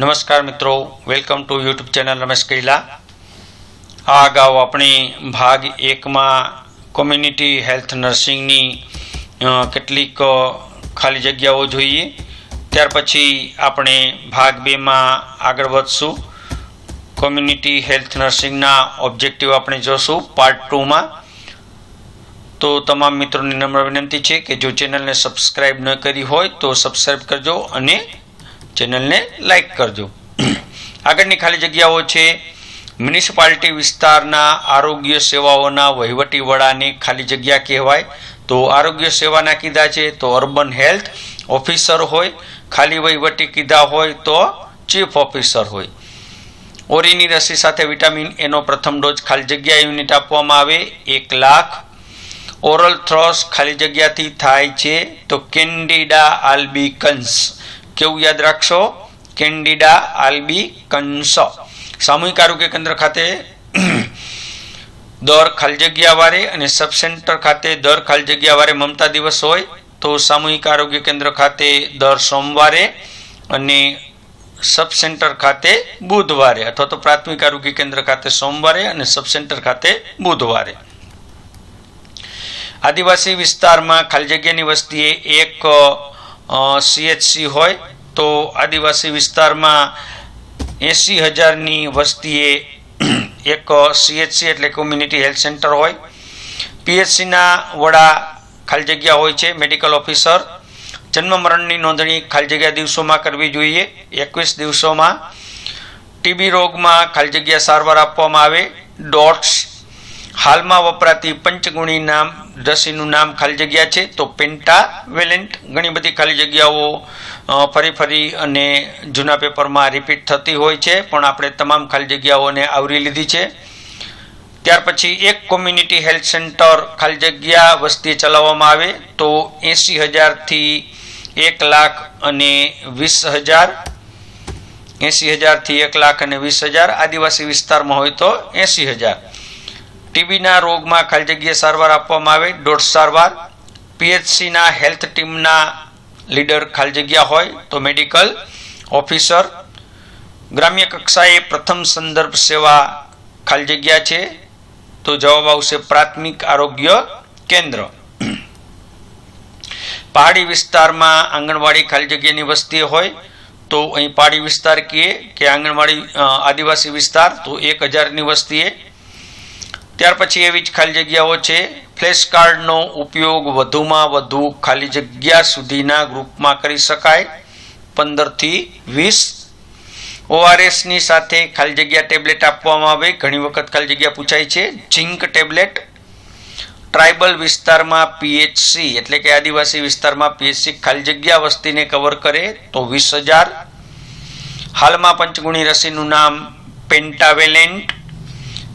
નમસ્કાર મિત્રો welcome to YouTube channel Ramesh Kaila. આ અગાઉ આપણે ભાગ એકમાં કોમ્યુનિટી હેલ્થ નર્સિંગની કેટલીક ખાલી જગ્યાઓ જોઈએ. ત્યાર પછી આપણે ભાગ બેમાં આગળ વધશું. કોમ્યુનિટી હેલ્થ નર્સિંગના ઓબ્જેક્ટિવ આપણે જોશું પાર્ટ ટુમાં તો તમામ મિત્રોની નમ્ર વિનંતી છે કે જો ચેનલને સબસ્ક્રાઈબ ન કરી હોય તો સબસ્ક્રાઈબ કરજો અને ચેનલને લાઈક કરજો. આગળની ખાલી જગ્યાઓ છે. મ્યુનિસિપાલિટી વિસ્તારના આરોગ્ય સેવાઓના વહીવટી વડાને ખાલી જગ્યા કહેવાય. તો આરોગ્ય સેવાના કીધા છે તો અર્બન હેલ્થ ઓફિસર હોય, ખાલી વહીવટી કીધા હોય તો ચીફ ઓફિસર હોય. ઓરીની રસી સાથે વિટામિન એનો પ્રથમ ડોઝ ખાલી જગ્યા યુનિટ આપવામાં આવે. એક લાખ. ઓરલ થ્રોસ ખાલી જગ્યાથી થાય છે તો કેન્ડિડા આલ્બિકન્સ. કેવું યાદ રાખશો? કેન્ડિડા આલ્બી કંસ. સામૂહિક આરોગ્ય કેન્દ્ર ખાતે દર ખાલી જગ્યા વારે અને સબ સેન્ટર ખાતે દર ખાલી જગ્યા વારે મમતા દિવસ હોય, તો સામૂહિક આરોગ્ય કેન્દ્ર ખાતે દર સોમવારે અને સબ સેન્ટર ખાતે બુધવારે, અથવા તો પ્રાથમિક આરોગ્ય કેન્દ્ર ખાતે સોમવારે અને સબ સેન્ટર ખાતે બુધવારે. આદિવાસી વિસ્તારમાં ખાલી જગ્યાની વસ્તીએ એક સીએચસી હોય તો આદિવાસી વિસ્તારમાં એંસી હજારની વસ્તીએ એક સીએચસી એટલે કોમ્યુનિટી હેલ્થ સેન્ટર હોય. પીએચસીના વડા ખાલી જગ્યા હોય છે મેડિકલ ઓફિસર જન્મ મરણની નોંધણી ખાલી જગ્યા દિવસોમાં કરવી જોઈએ. એકવીસ દિવસોમાં ટીબી રોગમાં ખાલી જગ્યા સારવાર આપવામાં આવે. ડોટ્સ હાલમાં વપરાતી પંચગુણી નામ, રસીનું નામ ખાલી જગ્યા છે. તો પેન્ટાવેલેન્ટ ઘણી બધી ખાલી જગ્યાઓ ફરી ફરી અને જૂના પેપરમાં રિપીટ થતી હોય છે. પણ આપણે તમામ ખાલી જગ્યાઓને આવરી લીધી છે. ત્યાર પછી એક કોમ્યુનિટી હેલ્થ સેન્ટર ખાલી જગ્યા વસ્તી ચલાવવામાં આવે. તો એંસી હજારથી એક લાખ અને વીસ હજાર એંસી હજારથી એક લાખ અને વીસ હજાર આદિવાસી વિસ્તારમાં હોય તો એંસી હજાર. ટીબીના રોગમાં ખાલી જગ્યાએ સારવાર આપવામાં આવે, દોઢ સારવાર. પીએચસીના હેલ્થ ટીમના લીડર ખાલી જગ્યા હોય તો મેડિકલ ઓફિસર. ગ્રામ્ય કક્ષાએ પ્રથમ સંદર્ભ સેવા ખાલી જગ્યા છે. તો જવાબ આવશે પ્રાથમિક આરોગ્ય કેન્દ્ર. પહાડી વિસ્તારમાં આંગણવાડી ખાલી જગ્યાની વસ્તી હોય તો અહીં પહાડી વિસ્તાર કહીએ કે આંગણવાડી આદિવાસી વિસ્તાર તો એક હજારની વસ્તીએ ત્યાર પછી એવી જ ખાલી જગ્યાઓ છે. ફ્લેશ કાર્ડનો ઉપયોગ વધુમાં વધુ ખાલી જગ્યા સુધીના ગ્રુપમાં કરી શકાય. પંદરથી વીસ. ઓઆરએસની સાથે ખાલી જગ્યા ટેબ્લેટ આપવામાં આવે. ઘણી વખત ખાલી જગ્યા પૂછાય છે. ઝીંક ટેબ્લેટ ટ્રાઇબલ વિસ્તારમાં પીએચસી એટલે કે આદિવાસી વિસ્તારમાં પીએચસી ખાલી જગ્યા વસ્તીને કવર કરે તો વીસ હજાર. હાલમાં પંચગુણી રસીનું નામ પેન્ટાવેલેન્ટ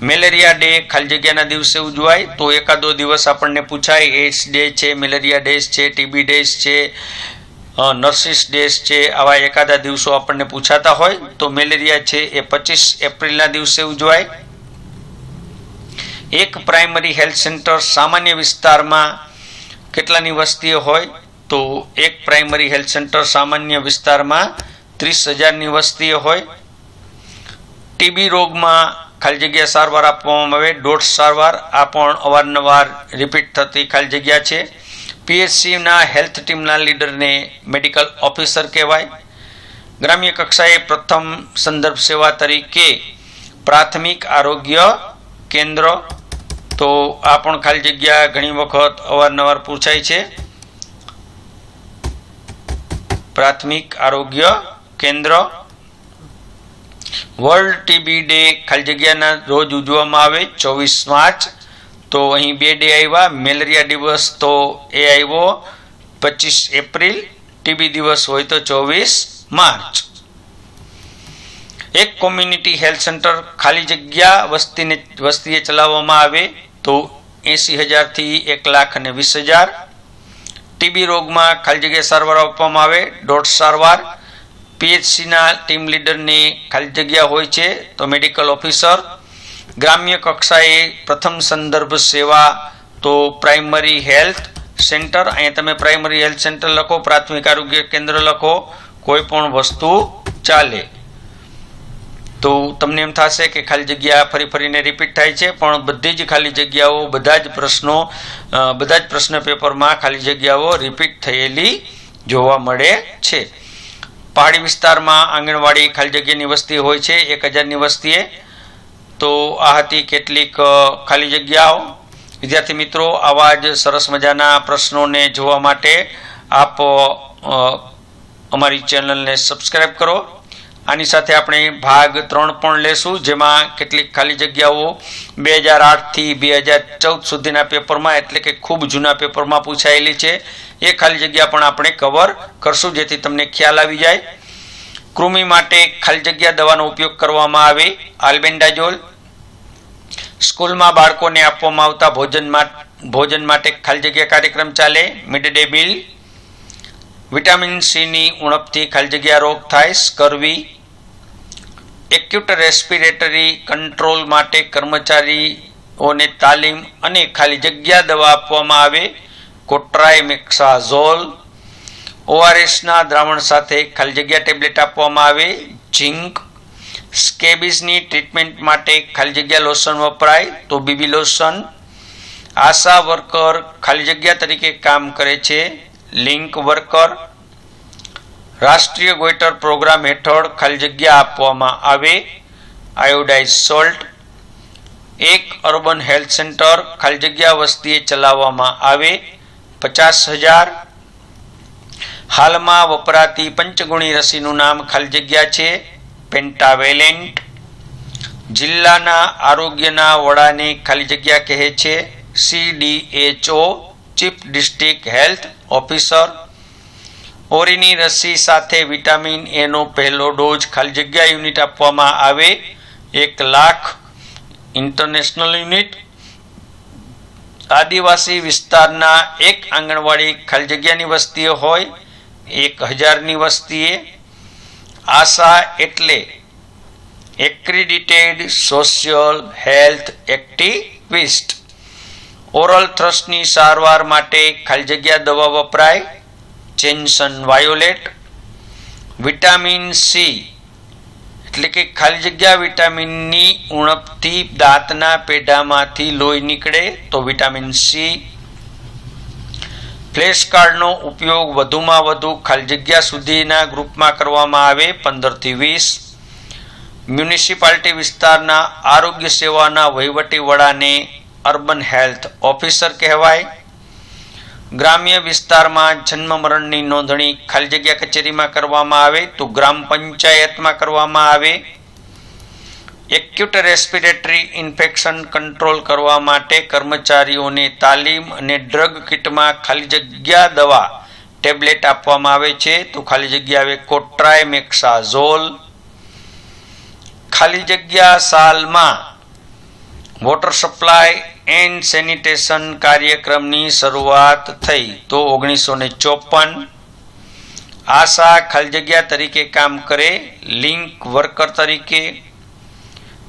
મેલેરિયા ડે ખાલી જગ્યાના દિવસે ઉજવાય, તો એકાદો દિવસ આપણને પૂછાય એડ્સ ડે છે, મેલેરિયા ડેઝ છે, ટીબી ડેઝ છે નર્સિસ ડેઝ છે, આવા એકાદા દિવસો આપણને પૂછાતા હોય, તો મેલેરિયા છે એ પચીસ એપ્રિલના દિવસે ઉજવાય. એક પ્રાઇમરી હેલ્થ સેન્ટર સામાન્ય વિસ્તારમાં કેટલાની વસ્તીએ હોય, તો એક પ્રાઇમરી હેલ્થ સેન્ટર સામાન્ય વિસ્તારમાં ત્રીસ હજારની વસ્તીએ હોય. ટીબી રોગમાં ખાલી જગ્યા સારવાર આપવામાં આવે, દોઢ સારવાર આ પણ અવારનવાર રિપીટ થતી ખાલી જગ્યા છે. પીએચસીના હેલ્થ ટીમના લીડરને મેડિકલ ઓફિસર કહેવાય. ગ્રામ્ય કક્ષાએ પ્રથમ સંદર્ભ સેવા તરીકે પ્રાથમિક આરોગ્ય કેન્દ્ર, તો આ પણ ખાલી જગ્યા ઘણી વખત અવારનવાર પૂછાય છે. પ્રાથમિક આરોગ્ય કેન્દ્ર વર્લ્ડ ટીબી ડે ખાલી જગ્યાના રોજ ઉજવવામાં આવે, ચોવીસ માર્ચ. તો અહીં બે ડે આવ્યા, મેલેરિયા દિવસ તો એ આવ્યો પચીસ એપ્રિલ ટીબી દિવસ હોય તો ચોવીસ માર્ચ. એક કોમ્યુનિટી હેલ્થ સેન્ટર ખાલી જગ્યા વસ્તીને, વસ્તીએ ચલાવવામાં આવે તો એંસી હજારથી એક લાખ અને વીસ હજાર. ટીબી રોગમાં ખાલી જગ્યાએ સારવાર આપવામાં આવે, દોઢ સારવાર. પીએચસીના ટીમ લીડરની ખાલી જગ્યા હોય છે તો મેડિકલ ઓફિસર, ગ્રામ્ય કક્ષાએ પ્રથમ સંદર્ભ સેવા તો પ્રાઇમરી હેલ્થ સેન્ટર. અહીંયા તમે પ્રાઇમરી હેલ્થ સેન્ટર લખો, પ્રાથમિક આરોગ્ય કેન્દ્ર લખો, કોઈ પણ વસ્તુ ચાલે. તો તમને એમ થશે કે ખાલી જગ્યા ફરી ફરીને રિપીટ થાય છે, પણ બધી જ ખાલી જગ્યાઓ, બધા જ પ્રશ્નો બધા જ પ્રશ્ન પેપરમાં ખાલી જગ્યાઓ રિપીટ થયેલી જોવા મળે છે. પહાડી વિસ્તારમાં આંગણવાડી ખાલી જગ્યાની વસ્તી હોય છે, એક હજારની વસ્તીએ. તો આ હતી કેટલીક ખાલી જગ્યાઓ. વિદ્યાર્થી મિત્રો, આવા જ સરસ મજાના પ્રશ્નોને જોવા માટે આપ અમારી ચેનલને સબસ્ક્રાઈબ કરો. આની સાથે આપણે ભાગ ત્રણ પણ લેશું, જેમાં કેટલીક ખાલી જગ્યાઓ બે હજાર આઠથી બે હજાર ચૌદ સુધીના પેપરમાં, એટલે કે ખૂબ જૂના પેપરમાં પૂછાયેલી છે. એ ખાલી જગ્યા પણ આપણે કવર કરશું, જેથી તમને ખ્યાલ આવી જાય. કૃમિ માટે ખાલી જગ્યા દવાનો ઉપયોગ કરવામાં આવે. આલ્બેન્ડાજોલ. સ્કૂલમાં બાળકોને આપવામાં આવતા ભોજન ભોજન માટે ખાલી જગ્યા કાર્યક્રમ ચાલે. Mid day meal. વિટામિન સીની ઉણપથી ખાલી જગ્યા રોગ થાય. સ્કર્વી. એક્યુટ રેસ્પિરેટરી કંટ્રોલ માટે કર્મચારીઓને તાલીમ અને ખાલી જગ્યા દવા આપવામાં આવે. કોટ્રાઇમેક્સાઝોલ. ઓઆરએસના દ્રાવણ સાથે ખાલી જગ્યા ટેબ્લેટ આપવામાં આવે. ઝીંક. સ્કેબીઝની ટ્રીટમેન્ટ માટે ખાલી જગ્યા લોશન વપરાય તો બીબી લોશન. આશા વર્કર ખાલી જગ્યા તરીકે કામ કરે છે. Link worker. રાષ્ટ્રીય ગોઈટર પ્રોગ્રામ હેઠળ ખાલી જગ્યા આપવામાં આવે. Iodised salt. એક અર્બન હેલ્થ સેન્ટર ખાલી જગ્યા વસ્તીએ ચલાવવામાં આવે. પચાસ હજાર. હાલમાં વપરાતી પંચગુણી રસીનું નામ ખાલી જગ્યા છે. પેન્ટાવેલેન્ટ. જિલ્લાના આરોગ્યના વડાને ખાલી જગ્યા કહે છે. CDHO chief district health officer. ઓરીની રસી સાથે વિટામિન એનો પહેલો ડોઝ ખાલી જગ્યા યુનિટ આપવામાં આવે. એક લાખ ઇન્ટરનેશનલ યુનિટ. આદિવાસી વિસ્તારના એક આંગણવાડી ખાલી જગ્યાની વસ્તીએ હોય, એક હજારની વસ્તીએ. આશા એટલે accredited social health activist. Oral થ્રસ્ટની સારવાર માટે ખાલી જગ્યા દવા વપરાય. જેન્સન વાયોલેટ વિટામિન સી એટલે કે ખાલી જગ્યા વિટામિનની ઉણપથી દાંતના પેઢામાંથી લોહી નીકળે તો વિટામિન સી ફ્લેશ કાર્ડનો ઉપયોગ વધુમાં વધુ ખાલી જગ્યા સુધીના ગ્રુપમાં કરવામાં આવે, પંદરથી વીસ. મ્યુનિસિપાલિટી વિસ્તારના આરોગ્ય સેવાના વહીવટી વડાને અર્બન હેલ્થ ઓફિસર કહેવાય. ગ્રામ્ય વિસ્તારમાં જન્મ મરણની નોંધણી ખાલી જગ્યા કચેરીમાં કરવામાં આવે તો ગ્રામ પંચાયતમાં કરવામાં આવે. એક્યુટ રેસ્પિરેટરી ઇન્ફેક્શન કંટ્રોલ કરવા માટે કર્મચારીઓને તાલીમ અને ડ્રગ કિટમાં ખાલી જગ્યા દવા ટેબ્લેટ આપવામાં આવે છે તો ખાલી જગ્યા આવે કોટ્રાયમેક્સાઝોલ. ખાલી જગ્યા સાલમાં વોટર સપ્લાય એન્ડ સેનિટેશન કાર્યક્રમની શરૂઆત થઈ તો ઓગણીસો ને ચોપન આશા ખાલી જગ્યા તરીકે કામ કરે લિંક વર્કર તરીકે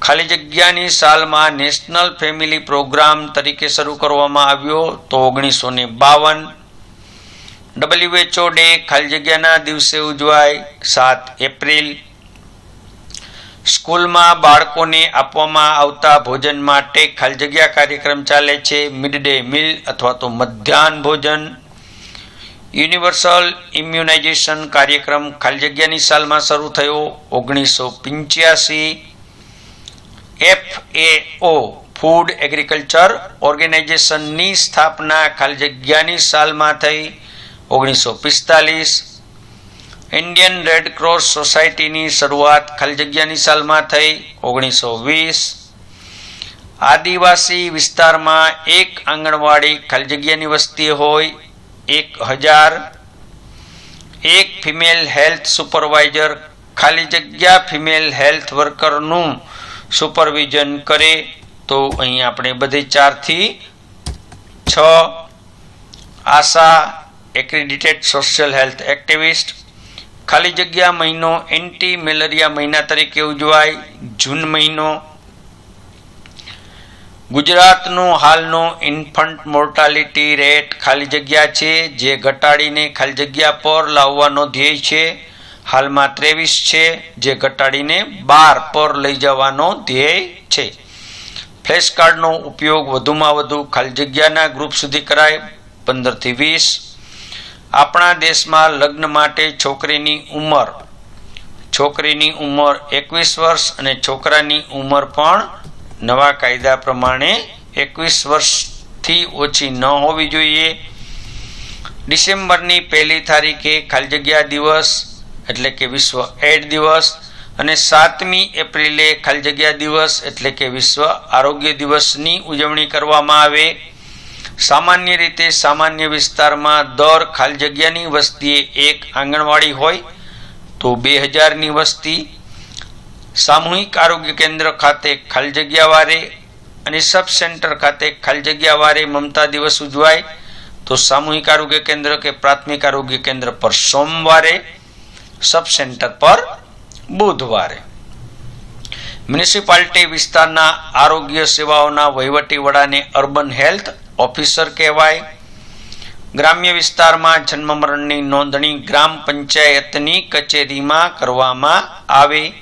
ખાલી જગ્યાની સાલમાં નેશનલ ફેમિલી પ્રોગ્રામ તરીકે શરૂ કરવામાં આવ્યો તો ઓગણીસો ને બાવન. ડબલ્યુએચઓ ડે ખાલી જગ્યાના દિવસે ઉજવાય સાત એપ્રિલ. સ્કૂલમાં બાળકોને આપવામાં આવતા ભોજન માટે ખાલી જગ્યા કાર્યક્રમ ચાલે છે મિડ ડે મીલ અથવા તો મધ્યાહન ભોજન. યુનિવર્સલ ઇમ્યુનાઇઝેશન કાર્યક્રમ ખાલી જગ્યાની સાલમાં શરૂ થયો ઓગણીસો પંચ્યાસી. F A O food agriculture ઓર્ગેનાઇઝેશનની સ્થાપના ખાલી જગ્યાની સાલમાં થઈ ઓગણીસો પિસ્તાલીસ. ઇન્ડિયન રેડ ક્રોસ સોસાયટીની શરૂઆત ખાલી જગ્યાની સાલમાં થઈ, ઓગણીસો વીસ. આદિવાસી વિસ્તારમાં એક આંગણવાડી ખાલી જગ્યાની વસ્તી હોય, એક હજાર. એક ફિમેલ હેલ્થ સુપરવાઇઝર ખાલી જગ્યા ફિમેલ હેલ્થ વર્કરનું સુપરવિઝન કરે. તો અહીં આપણે બધી ચારથી છ ASHA, accredited social health activist ખાલી જગ્યા મહિનો એન્ટી મેલેરિયા મહિના તરીકે ઉજવાય, જૂન મહિનો. ગુજરાતનો હાલનો ઇન્ફન્ટ મોર્ટાલિટી રેટ ખાલી જગ્યા છે, જે ઘટાડીને ખાલી જગ્યા પર લાવવાનો ધ્યેય છે. હાલમાં ત્રેવીસ છે, જે ઘટાડીને બાર પર લઈ જવાનો ધ્યેય છે. ફ્લેશ કાર્ડનો ઉપયોગ વધુમાં વધુ ખાલી જગ્યાના ગ્રુપ સુધી કરાય, પંદરથી વીસ. આપણા દેશમાં લગ્ન માટે છોકરીની ઉંમર છોકરીની ઉંમર એકવીસ વર્ષ અને છોકરાની ઉંમર પણ નવા કાયદા પ્રમાણે એકવીસ વર્ષથી ઓછી ન હોવી જોઈએ. ડિસેમ્બરની પહેલી તારીખે ખાલી જગ્યા દિવસ, એટલે કે વિશ્વ એડ દિવસ, અને સાતમી એપ્રિલે ખાલી જગ્યા દિવસ, એટલે કે વિશ્વ આરોગ્ય દિવસની ઉજવણી કરવામાં આવે. સામાન્ય રીતે સામાન્ય વિસ્તારમાં દર ખાલી જગ્યાની વસ્તીએ એક આંગણવાડી હોય તો બે હજારની વસ્તી. સામૂહિક આરોગ્ય કેન્દ્ર ખાતે ખાલી જગ્યા વારે અને સબ સેન્ટર ખાતે ખાલી જગ્યા વારે મમતા દિવસ ઉજવાય. તો સામૂહિક આરોગ્ય કેન્દ્ર કે પ્રાથમિક આરોગ્ય કેન્દ્ર પર સોમવારે, સબ સેન્ટર પર બુધવારે. મ્યુનિસિપાલિટી વિસ્તારના આરોગ્ય સેવાઓના વહીવટી વડાને અર્બન હેલ્થ ઓફિસર કહેવાય. ગ્રામ્ય વિસ્તારમાં જન્મ મરણની નોંધણી ગ્રામ પંચાયતની કચેરીમાં કરવામાં આવે.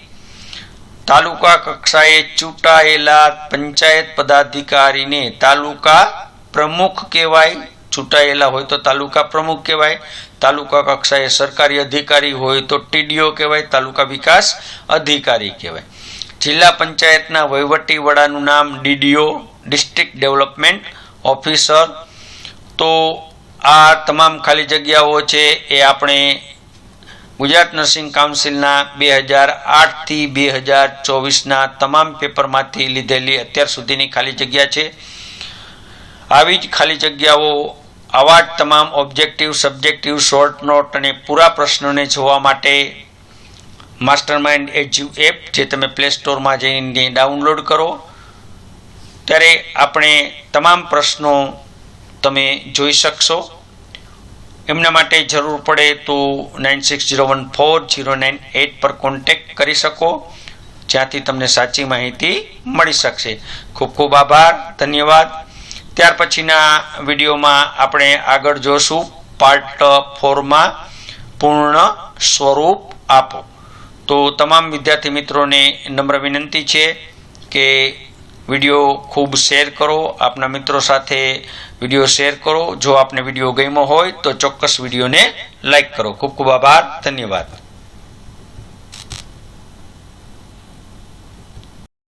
તાલુકા કક્ષાએ ચૂંટાયેલા પંચાયત પદાધિકારીને તાલુકા પ્રમુખ કહેવાય. ચૂંટાયેલા હોય તો તાલુકા પ્રમુખ કહેવાય. તાલુકા કક્ષાએ સરકારી અધિકારી હોય તો ટીડીઓ કહેવાય. તાલુકા વિકાસ અધિકારી કહેવાય. જિલ્લા પંચાયતના વહીવટી વડાનું નામ ડીડીઓ, ડિસ્ટ્રિક્ટ ડેવલપમેન્ટ ઓફિસર તો આ તમામ ખાલી જગ્યાઓ છે એ આપણે ગુજરાત નર્સિંગ કાઉન્સિલના બે હજાર આઠથી બે હજાર ચોવીસના તમામ પેપરમાંથી લીધેલી અત્યાર સુધીની ખાલી જગ્યા છે. આવી જ ખાલી જગ્યાઓ, આવા જ તમામ ઓબ્જેક્ટિવ સબ્જેક્ટિવ શોર્ટ નોટ અને પૂરા પ્રશ્નોને જોવા માટે માસ્ટર માઇન્ડ એજ્યુ એપ જે તમે પ્લે સ્ટોરમાં જઈને ડાઉનલોડ કરો. ત્યારે આપણે તમામ પ્રશ્નો તમે જોઈ શકશો. એમના માટે જરૂર પડે તો nine six zero one four zero nine eight પર કોન્ટેક્ટ કરી શકો. જ્યાંથી તમને સાચી માહિતી મળી શકશે. ખૂબ ખૂબ આભાર, ધન્યવાદ. ત્યાર પછીના વિડીયોમાં આપણે આગળ જોશું. પાર્ટ ફોરમાં પૂર્ણ સ્વરૂપ આપો. તો તમામ વિદ્યાર્થી મિત્રોને નમ્ર વિનંતી છે કે વીડિયો ખૂબ શેર કરો. આપના મિત્રો સાથે વીડિયો શેર કરો. જો આપને વીડિયો ગમ્યો હોય તો ચોક્કસ વિડીયોને લાઈક કરો. ખૂબ ખૂબ આભાર. ધન્યવાદ.